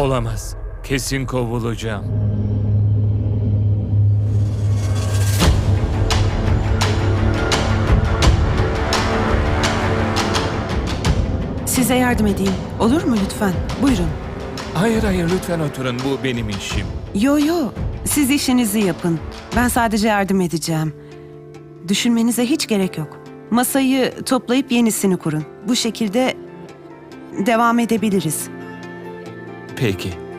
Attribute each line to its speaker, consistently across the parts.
Speaker 1: Olamaz. Kesin kovulacağım.
Speaker 2: Size yardım edeyim. Olur mu lütfen? Buyurun.
Speaker 1: Hayır hayır lütfen oturun. Bu benim işim.
Speaker 2: Yo yo. Siz işinizi yapın. Ben sadece yardım edeceğim. Düşünmenize hiç gerek yok. Masayı toplayıp yenisini kurun. Bu şekilde devam edebiliriz.
Speaker 1: Peki.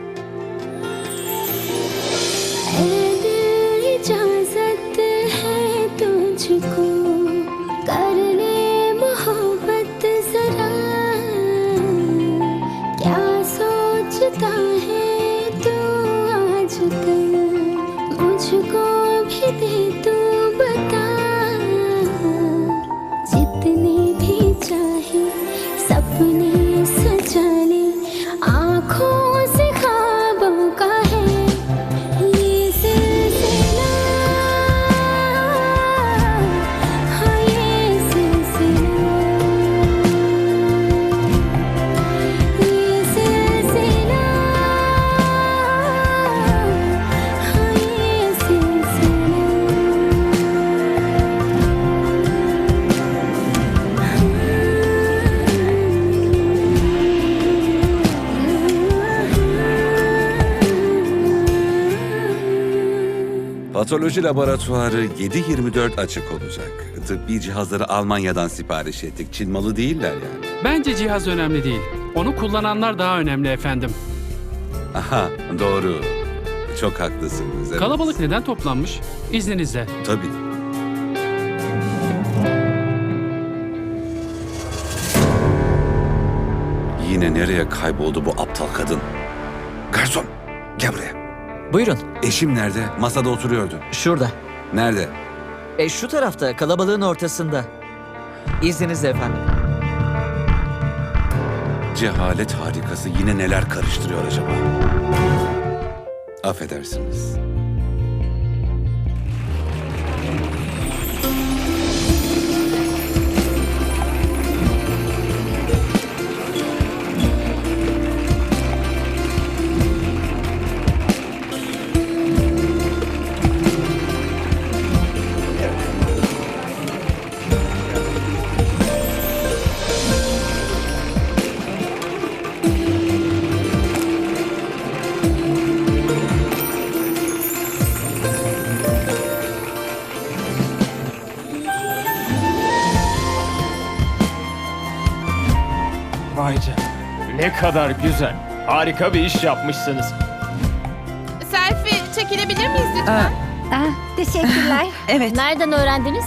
Speaker 3: Patoloji laboratuvarı 7-24 açık olacak. Tıbbi cihazları Almanya'dan sipariş ettik. Çin malı değiller yani.
Speaker 4: Bence cihaz önemli değil. Onu kullananlar daha önemli efendim.
Speaker 3: Aha doğru. Çok haklısınız. evet.
Speaker 4: Kalabalık neden toplanmış? İzninizle.
Speaker 3: Tabii. Yine nereye kayboldu bu aptal kadın? Garson gel buraya.
Speaker 5: Buyurun,
Speaker 3: Eşim nerede? Masada oturuyordu.
Speaker 5: şurada.
Speaker 3: Nerede?
Speaker 5: E şu tarafta, kalabalığın ortasında. İzninizle efendim.
Speaker 3: Cehalet harikası yine neler karıştırıyor acaba? Affedersiniz.
Speaker 6: Vay canına. Ne kadar güzel. Harika bir iş yapmışsınız.
Speaker 7: Selfie çekilebilir miyiz lütfen?
Speaker 8: Ah, teşekkürler.
Speaker 2: Evet.
Speaker 8: Nereden öğrendiniz?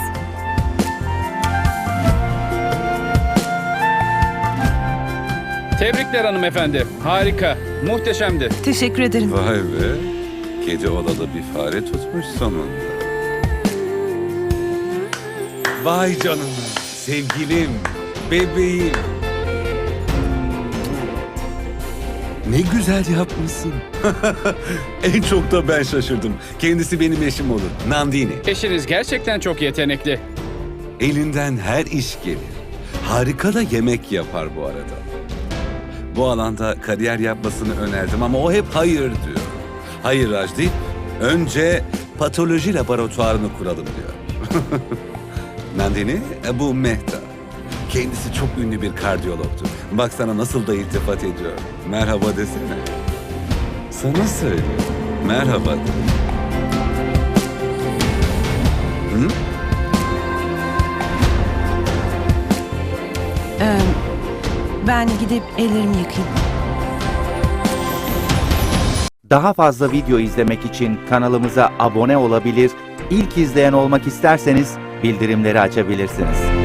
Speaker 4: Tebrikler hanımefendi. Harika. Muhteşemdi.
Speaker 2: Teşekkür ederim.
Speaker 3: Vay be. Kedi olalı bir fare tutmuş sonunda. Vay canına. Sevgilim, bebeğim. Ne güzel yapmışsın. en çok da ben şaşırdım. Kendisi benim eşim olur. Nandini.
Speaker 4: Eşiniz gerçekten çok yetenekli.
Speaker 3: Elinden her iş gelir. Harika da yemek yapar bu arada. Bu alanda kariyer yapmasını önerdim ama o hep hayır diyor. Hayır Rajdip, önce patoloji laboratuvarını kuralım diyor. Nandini, e, bu Mehta. Kendisi çok ünlü bir kardiyologtu. Bak sana nasıl da iltifat ediyor. Merhaba desene. Sana söylüyor. Merhaba de. Hı?
Speaker 2: Ee, ben gidip ellerimi yıkayayım.
Speaker 9: Daha fazla video izlemek için kanalımıza abone olabilir, ilk izleyen olmak isterseniz bildirimleri açabilirsiniz.